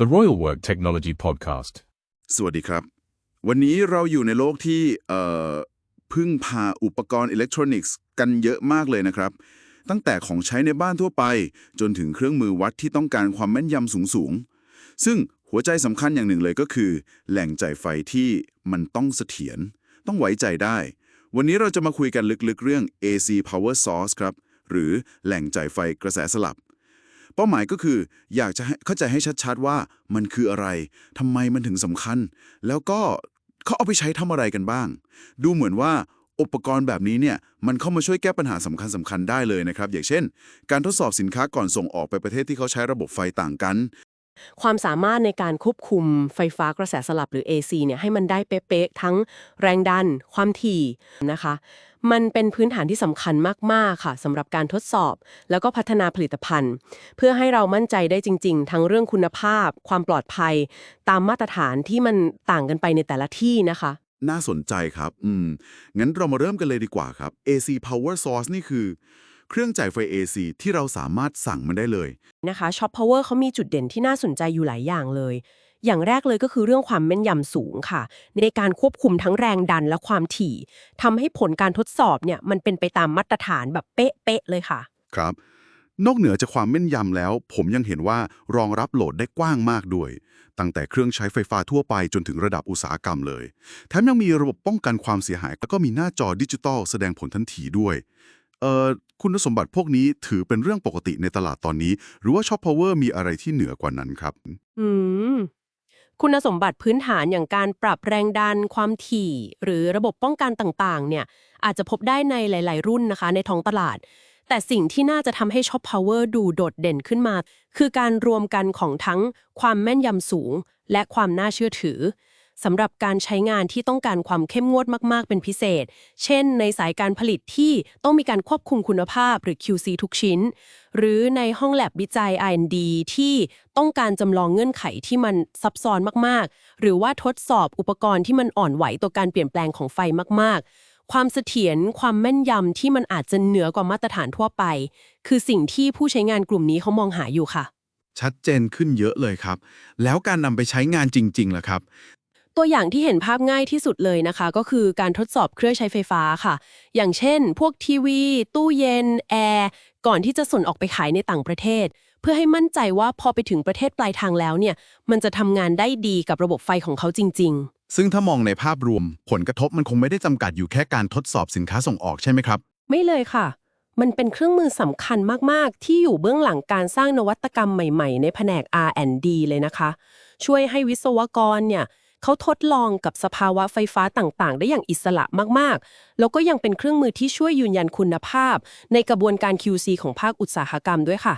the Royal Work Technology Podcast. สวัสดีครับ วันนี้เราอยู่ในโลกที่เอ่อพึ่งพาอุปกรณ์อิเล็กทรอนิกส์กันเยอะมากเลยนะครับ ตั้งแต่ของใช้ในบ้านทั่วไป จนถึงเครื่องมือวัดที่ต้องการความแม่นยำสูงๆ ซึ่งหัวใจสำคัญอย่างหนึ่งเลยก็คือ แหล่งจ่ายไฟที่มันต้องเสถียรต้องไว้ใจได้ วันนี้เราจะมาคุยกันลึกๆเรื่อง AC power source ครับ หรือแหล่งจ่ายไฟกระแสสลับ ป้าหมายก็คืออยากจะให้เข้าใจให้ชัดๆว่ามันคืออะไร ทำไมมันถึงสำคัญ แล้วก็เขาเอาไปใช้ทำอะไรกันบ้าง ดูเหมือนว่าอุปกรณ์แบบนี้เนี่ยมันเข้ามาช่วยแก้ปัญหาสำคัญสำคัญๆได้เลยนะครับ อย่างเช่น การทดสอบสินค้าก่อนส่งออกไปประเทศที่เขาใช้ระบบไฟต่างกัน ความสามารถในการควบคุมไฟฟ้ากระแสสลับหรือ AC เนี่ยให้มันได้เป๊ะๆทั้งแรงดัน ความถี่นะคะ มันเป็นพื้นฐานที่สำคัญมากๆค่ะสำหรับการทดสอบ แล้วก็พัฒนาผลิตภัณฑ์ เพื่อให้เรามั่นใจได้จริง ๆ ทั้งเรื่องคุณภาพ ความปลอดภัย ตามมาตรฐานที่มันต่างกันไปในแต่ละที่นะคะน่าสนใจครับ อืม งั้นเรามาเริ่มกันเลยดีกว่าครับ AC power source นี่คือ เครื่องจ่ายไฟ AC ที่เราสามารถสั่งมันได้เลยนะคะช็อปพาวเวอร์เขามีจุดเด่นที่น่าสนใจอยู่หลายอย่างเลย อย่างแรกเลยก็คือเรื่องความแม่นยำสูงค่ะ ในการควบคุมทั้งแรงดันและความถี่ทำให้ผลการทดสอบเนี่ยมันเป็นไปตามมาตรฐานแบบเป๊ะๆเลยค่ะ ครับ นอกเหนือจากความแม่นยำแล้ว ผมยังเห็นว่ารองรับโหลดได้กว้างมากด้วย ตั้งแต่เครื่องใช้ไฟฟ้าทั่วไปจนถึงระดับอุตสาหกรรมเลย แถมยังมีระบบป้องกันความเสียหายแล้วก็มีหน้าจอดิจิตอลแสดงผลทันทีด้วย เอ่อคุณสมบัติพวกนี้ถือเป็นเรื่องปกติในตลาดตอนนี้ หรือว่าช็อปพาวเวอร์มีอะไรที่เหนือกว่านั้นครับ อืม คุณสมบัติพื้นฐานอย่างการปรับแรงดัน ความถี่ หรือระบบป้องกันต่างๆ เนี่ย อาจจะพบได้ในหลาย ๆ รุ่นนะคะ ในท้องตลาด แต่สิ่งที่น่าจะทำให้ช็อปพาวเวอร์ดูโดดเด่นขึ้นมา คือการรวมกันของทั้งความแม่นยำสูง และความน่าเชื่อถือ สำหรับการใช้งานที่ต้องการความเข้มงวดมาก ๆ เป็นพิเศษ เช่น ในสายการผลิตที่ต้องมีการควบคุมคุณภาพหรือ QC ทุกชิ้น หรือในห้องแลบวิจัย R&D ที่ต้องการจำลองเงื่อนไขที่มันซับซ้อนมาก ๆ หรือว่าทดสอบอุปกรณ์ที่มันอ่อนไหวต่อการเปลี่ยนแปลงของไฟมาก ๆความเสถียรความแม่นยำที่มันอาจจะเหนือกว่ามาตรฐานทั่วไป คือสิ่งที่ผู้ใช้งานกลุ่มนี้เขามองหาอยู่ค่ะ ชัดเจนขึ้นเยอะเลยครับ แล้วการนำไปใช้งานจริงๆล่ะครับ ตัวอย่างที่เห็นภาพง่ายที่สุดเลยนะคะ ก็คือการทดสอบเครื่องใช้ไฟฟ้าค่ะ อย่างเช่น พวกทีวี ตู้เย็น แอร์ ก่อนที่จะส่งออกไปขายในต่างประเทศ เพื่อให้มั่นใจว่าพอไปถึงประเทศปลายทางแล้วเนี่ย มันจะทำงานได้ดีกับระบบไฟของเขาจริงซึ่งถ้ามองในภาพรวม ผลกระทบมันคงไม่ได้จำกัดอยู่แค่การทดสอบสินค้าส่งออกใช่ไหมครับๆไม่เลยค่ะ มันเป็นเครื่องมือสำคัญมาก ๆ ที่อยู่เบื้องหลังการสร้างนวัตกรรมใหม่ ๆ ในแผนก R&D เลยนะคะ ช่วยให้วิศวกรเนี่ย เขาทดลองกับสภาวะไฟฟ้าต่างๆ ได้อย่างอิสระมากๆ แล้วก็ยังเป็นเครื่องมือที่ช่วยยืนยันคุณภาพ ในกระบวนการ QC ของภาคอุตสาหกรรมด้วยค่ะ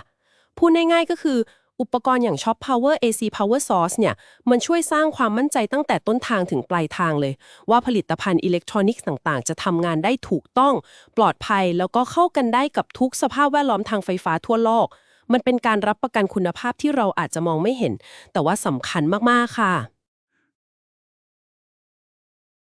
พูดง่ายๆก็คืออุปกรณ์อย่าง Shop Power AC Power Source เนี่ย มันช่วยสร้างความมั่นใจตั้งแต่ต้นทางถึงปลายทางเลย ว่าผลิตภัณฑ์อิเล็กทรอนิกส์ต่างๆ จะทำงานได้ถูกต้อง ปลอดภัยแล้วก็เข้ากันได้กับทุกสภาพแวดล้อมทางไฟฟ้าทั่วโลก มันเป็นการรับประกันคุณภาพที่เราอาจจะมองไม่เห็น แต่ว่าสำคัญมากๆค่ะ